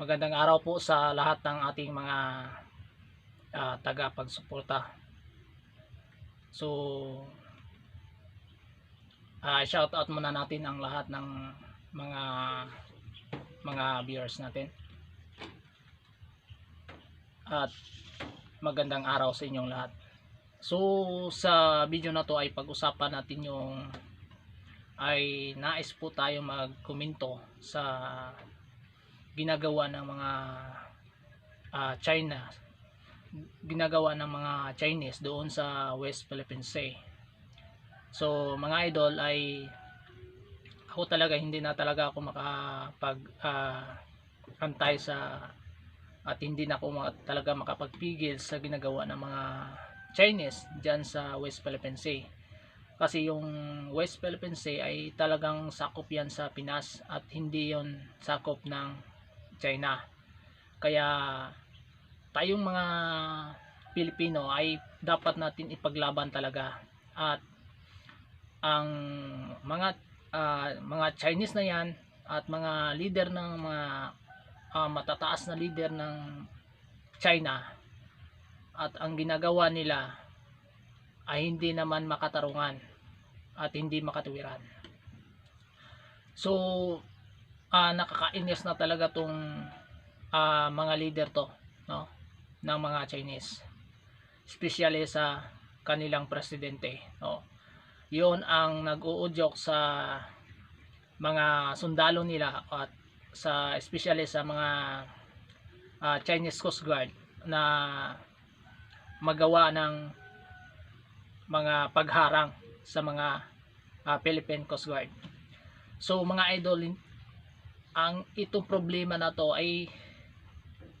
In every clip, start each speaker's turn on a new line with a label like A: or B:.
A: Magandang araw po sa lahat ng ating mga ah, taga-pagsuporta. So, ah shout out muna natin ang lahat ng mga mga viewers natin. At magandang araw sa inyong lahat. So, sa video na to ay pag-usapan natin yung ay nais po tayo magkomento sa ginagawa ng mga ah, China. Ginagawa ng mga Chinese doon sa West Philippine Sea. So mga idol ay ako talaga hindi na talaga ako makapag ah, antay sa at hindi na ako talaga makapagpigil sa ginagawa ng mga Chinese dyan sa West Philippine Sea. Kasi yung West Philippine Sea ay talagang sakop yan sa Pinas at hindi yon sakop ng China. Kaya tayong mga Pilipino ay dapat natin ipaglaban talaga at ang mga ah, mga Chinese na yan at mga leader ng mga ah, matataas na leader ng China at ang ginagawa nila ay hindi naman makatarungan at hindi makatuwiran. So, ah nakakainis na talaga tong ah, mga leader to, no? ng mga Chinese. Especially sa kanilang presidente, no? 'Yon ang nag-uudyok sa mga sundalo nila at sa especially sa mga ah, Chinese Coast Guard na magawa ng mga pagharang sa mga ah, Philippine Coast Guard. So mga idol, ang itong problema na to ay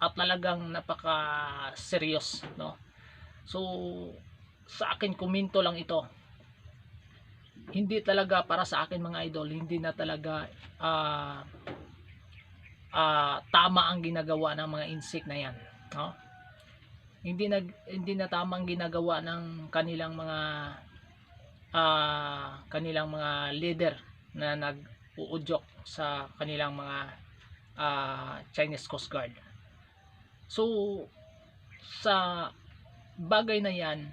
A: at talagang napaka serious no? So sa akin komento lang ito. Hindi talaga para sa akin mga idol hindi na talaga ah ah, tama ang ginagawa ng mga insect na yan no? Hindi na hindi na tamang ginagawa ng kanilang mga ah kanilang mga leader na nag-uudyok sa kanilang mga ah, Chinese Coast Guard. So sa bagay na yan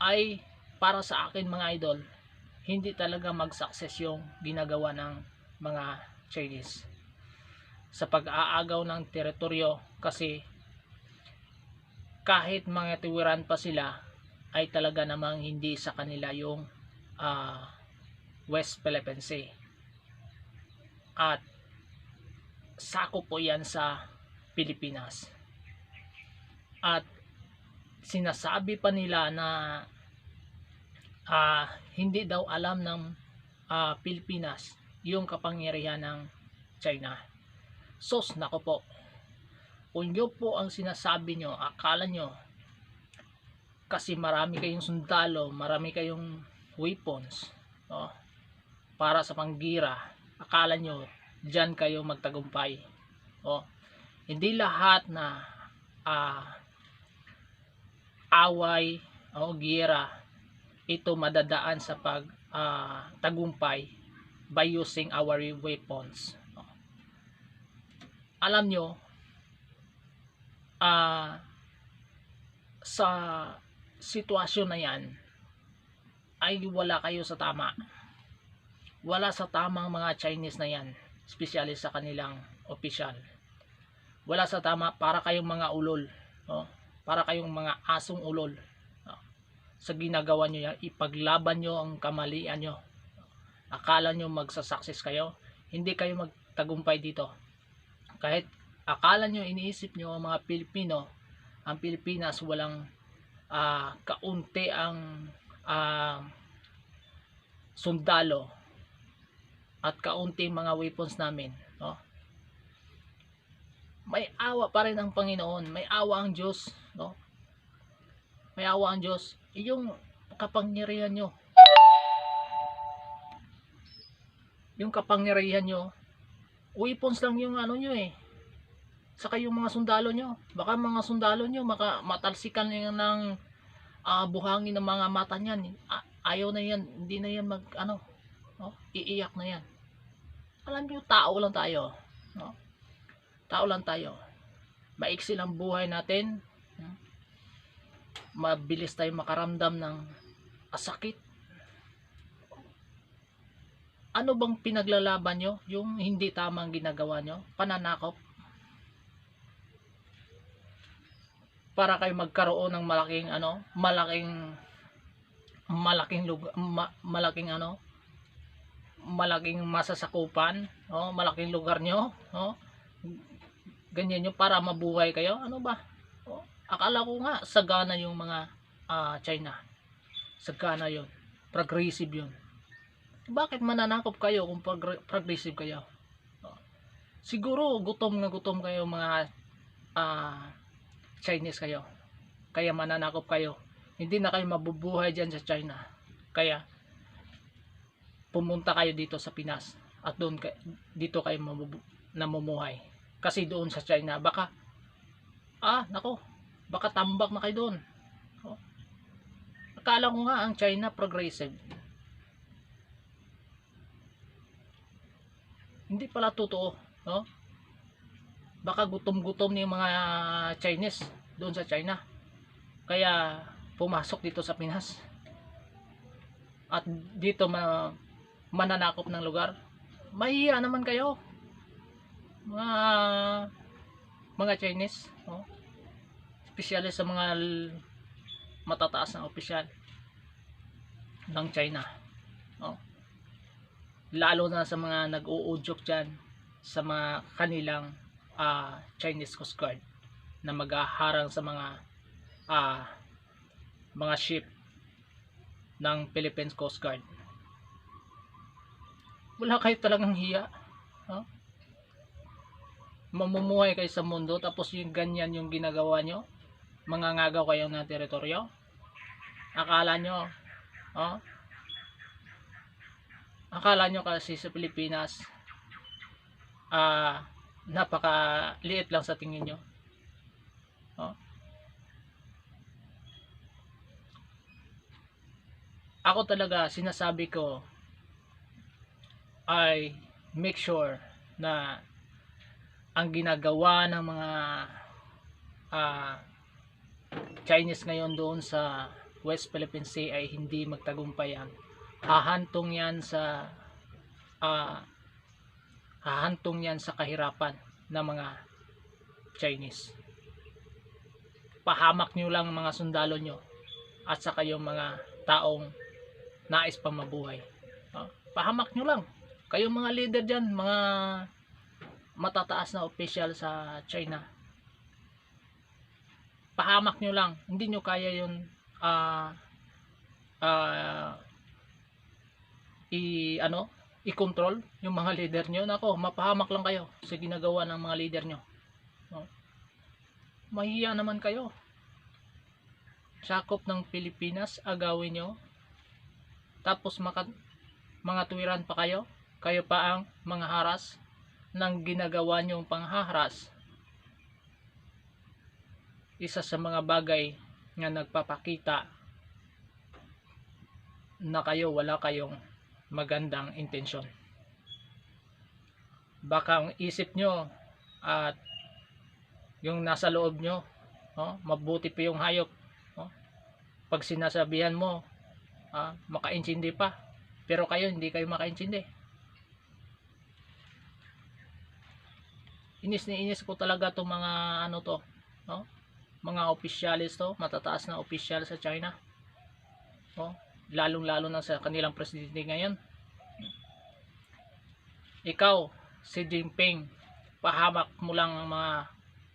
A: ay para sa akin mga idol hindi talaga mag-success yung ginagawa ng mga Chinese sa pag-aagaw ng teritoryo kasi kahit mga tiwiran pa sila ay talaga namang hindi sa kanila yung ah, West Philippine Sea. At sako po yan sa Pilipinas. At sinasabi pa nila na ah, hindi daw alam ng ah, Pilipinas yung kapangyarihan ng China. Sos, nako po. Kung yun po ang sinasabi nyo, akala nyo kasi marami kayong sundalo, marami kayong weapons, no? Para sa panggira. Akala nyo diyan kayo magtagumpay. Oh. Hindi lahat na ah, away o gira ito madadaan sa pag ah, tagumpay by using our weapons. Oh. Alam nyo, ah sa sitwasyon na yan ay wala kayo sa tama wala sa tamang mga Chinese na yan especially sa kanilang official wala sa tama para kayong mga ulol no? para kayong mga asong ulol no? sa ginagawa nyo yan ipaglaban nyo ang kamalian nyo akala nyo magsasucess kayo hindi kayo magtagumpay dito kahit akala nyo iniisip nyo ang mga Pilipino ang Pilipinas walang ah, kaunti ang ah, sundalo at kaunti mga weapons namin no? may awa pa rin ang Panginoon. May awa ang Diyos no? may awa ang Diyos. Yung kapangyarihan nyo. Yung kapangyarihan nyo. Weapons lang yung ano nyo eh. Saka yung mga sundalo nyo. Baka mga sundalo nyo maka, matalsikan nyo ng ah, buhangin ng mga mata niyan. A- ayaw na yan. Hindi na yan mag ano no? iiyak na yan. Alam nyo tao lang tayo. No? tao lang tayo. Maiksi lang buhay natin. Hmm? mabilis tayo makaramdam ng sakit ano bang pinaglalaban nyo yung hindi tamang ginagawa nyo pananakop? Para kayo magkaroon ng malaking ano? Malaking malaking lugar ma- malaking ano malaking masasakupan oh malaking lugar nyo oh ganyan nyo para mabuhay kayo. Ano ba? Oh, akala ko nga sagana yung mga ah, China. Sagana yon progressive yun. Bakit mananakop kayo kung progr- progressive kayo? Oh. siguro gutom nga gutom kayo mga ah, Chinese kayo. Kaya mananakop kayo. Hindi na kayo mabubuhay dyan sa China. Kaya pumunta kayo dito sa Pinas at doon dito kayo namumuhay. Kasi doon sa China baka ah nako baka tambak na kayo doon. Oh. akala ko nga ang China progressive. Hindi pala totoo no? Baka gutom-gutom ni mga Chinese doon sa China. Kaya pumasok dito sa Pinas. At dito ma mananakop ng lugar mahiya naman kayo mga mga Chinese oh. espesyally sa mga matataas na opisyal ng China oh. lalo na sa mga nag-uudyok dyan sa mga kanilang ah, Chinese Coast Guard na maghaharang sa mga ah, mga ship ng Philippines Coast Guard wala kayo talagang hiya no? mamumuhay kayo sa mundo tapos yung ganyan yung ginagawa nyo mangangagaw kayo ng teritoryo akala nyo oh, akala nyo kasi sa Pilipinas ah napaka liit lang sa tingin nyo oh. ako talaga sinasabi ko ay make sure na ang ginagawa ng mga ah, Chinese ngayon doon sa West Philippine Sea ay hindi magtagumpayan. Hahantong yan sa ah, hahantong yan sa kahirapan ng mga Chinese. Pahamak nyo lang ang mga sundalo nyo at saka yung mga taong nais pang mabuhay. Ah, pahamak nyo lang. Kayong mga leader dyan, mga matataas na official sa China. Pahamak nyo lang. Hindi nyo kaya yun ah ah, i ano i-control yung mga leader nyo. Nako, mapahamak lang kayo sa ginagawa ng mga leader nyo. No? Mahiya naman kayo. Sakop ng Pilipinas, agawin nyo. Tapos mga tuwiran pa kayo. Kayo pa ang mga haras ng ginagawa nyong panghaharas. Isa sa mga bagay nga nagpapakita na kayo wala kayong magandang intensyon. Baka ang isip nyo at yung nasa loob nyo, oh, mabuti pa yung hayop. Oh. Pag sinasabihan mo, ah, makaintindi pa. Pero kayo, hindi kayo makaintindi. Inis na inis ko talaga itong mga ano to, no? mga opisyalis to, matataas na opisyal sa China. Oh, lalong-lalo na sa kanilang presidente ngayon. Ikaw, si Jinping, pahamak mo lang ang mga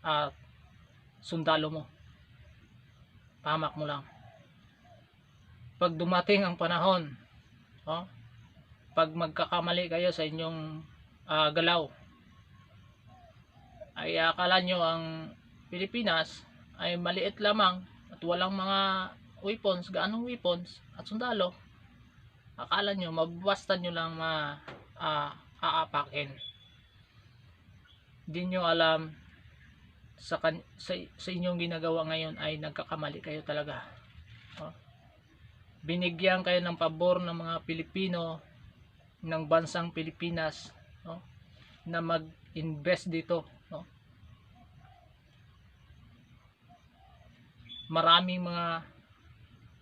A: ah, sundalo mo. Pahamak mo lang. Pag dumating ang panahon, oh, pag magkakamali kayo sa inyong ah, galaw, ay akala nyo ang Pilipinas ay maliit lamang at walang mga weapons, gaanong weapons at sundalo akala nyo mababasta nyo lang ma ah, aapakin hindi nyo alam sa, kan sa, sa inyong ginagawa ngayon ay nagkakamali kayo talaga oh. binigyan kayo ng pabor ng mga Pilipino ng bansang Pilipinas no? na mag-invest dito no? maraming mga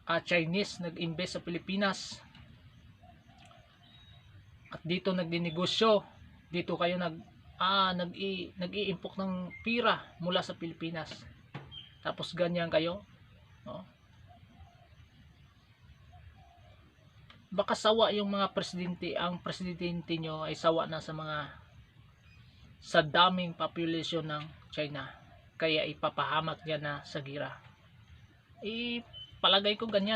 A: uh, Chinese nag-invest sa Pilipinas at dito nagdinegosyo dito kayo nag ah, nag-i, nag-iimpok ng pira mula sa Pilipinas tapos ganyan kayo no? baka sawa yung mga presidente ang presidente nyo ay sawa na sa mga sa daming population ng China. Kaya ipapahamak niya na sa gira. Eh palagay ko ganyan